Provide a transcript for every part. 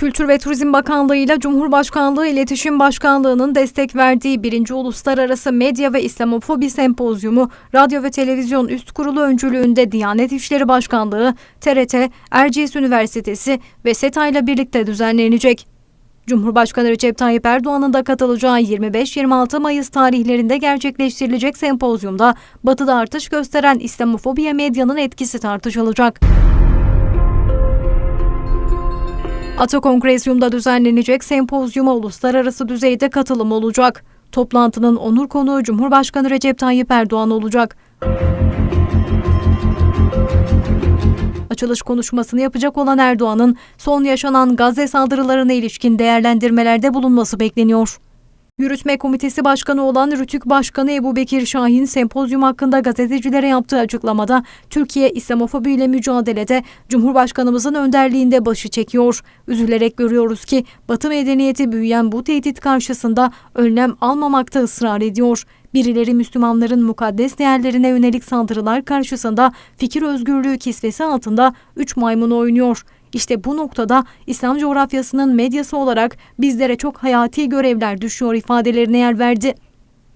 Kültür ve Turizm Bakanlığı ile Cumhurbaşkanlığı İletişim Başkanlığı'nın destek verdiği 1. Uluslararası Medya ve İslamofobi Sempozyumu Radyo ve Televizyon Üst Kurulu öncülüğünde Diyanet İşleri Başkanlığı, TRT, Erciyes Üniversitesi ve SETA ile birlikte düzenlenecek. Cumhurbaşkanı Recep Tayyip Erdoğan'ın da katılacağı 25-26 Mayıs tarihlerinde gerçekleştirilecek sempozyumda Batı'da artış gösteren İslamofobiye medyanın etkisi tartışılacak. Ata Kongresyum'da düzenlenecek sempozyuma uluslararası düzeyde katılım olacak. Toplantının onur konuğu Cumhurbaşkanı Recep Tayyip Erdoğan olacak. Açılış konuşmasını yapacak olan Erdoğan'ın son yaşanan Gazze saldırılarına ilişkin değerlendirmelerde bulunması bekleniyor. Yürütme Komitesi Başkanı olan Rütük Başkanı Ebu Bekir Şahin sempozyum hakkında gazetecilere yaptığı açıklamada Türkiye İslamofobi ile mücadelede Cumhurbaşkanımızın önderliğinde başı çekiyor. Üzülerek görüyoruz ki Batı medeniyeti büyüyen bu tehdit karşısında önlem almamakta ısrar ediyor. Birileri Müslümanların mukaddes değerlerine yönelik saldırılar karşısında fikir özgürlüğü kisvesi altında üç maymun oynuyor. İşte bu noktada İslam coğrafyasının medyası olarak bizlere çok hayati görevler düşüyor ifadelerine yer verdi.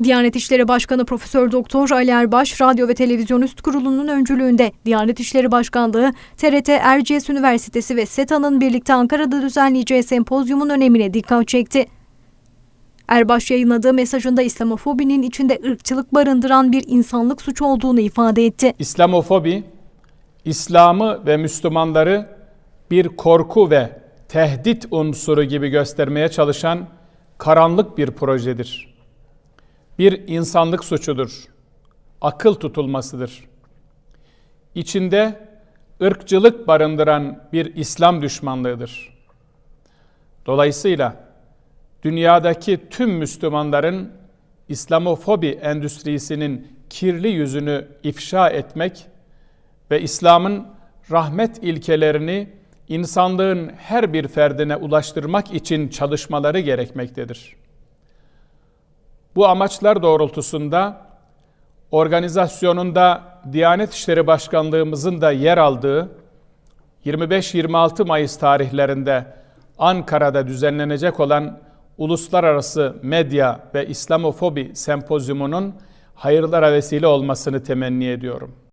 Diyanet İşleri Başkanı Profesör Doktor Ali Erbaş, Radyo ve Televizyon Üst Kurulu'nun öncülüğünde Diyanet İşleri Başkanlığı, TRT, Erciyes Üniversitesi ve SETA'nın birlikte Ankara'da düzenleyeceği sempozyumun önemine dikkat çekti. Erbaş yayınladığı mesajında İslamofobinin içinde ırkçılık barındıran bir insanlık suçu olduğunu ifade etti. İslamofobi, İslam'ı ve Müslümanları bir korku ve tehdit unsuru gibi göstermeye çalışan karanlık bir projedir. Bir insanlık suçudur. Akıl tutulmasıdır. İçinde ırkçılık barındıran bir İslam düşmanlığıdır. Dolayısıyla dünyadaki tüm Müslümanların İslamofobi endüstrisinin kirli yüzünü ifşa etmek ve İslam'ın rahmet ilkelerini insanlığın her bir ferdine ulaştırmak için çalışmaları gerekmektedir. Bu amaçlar doğrultusunda organizasyonunda Diyanet İşleri Başkanlığımızın da yer aldığı 25-26 Mayıs tarihlerinde Ankara'da düzenlenecek olan Uluslararası Medya ve İslamofobi Sempozyumunun hayırlara vesile olmasını temenni ediyorum.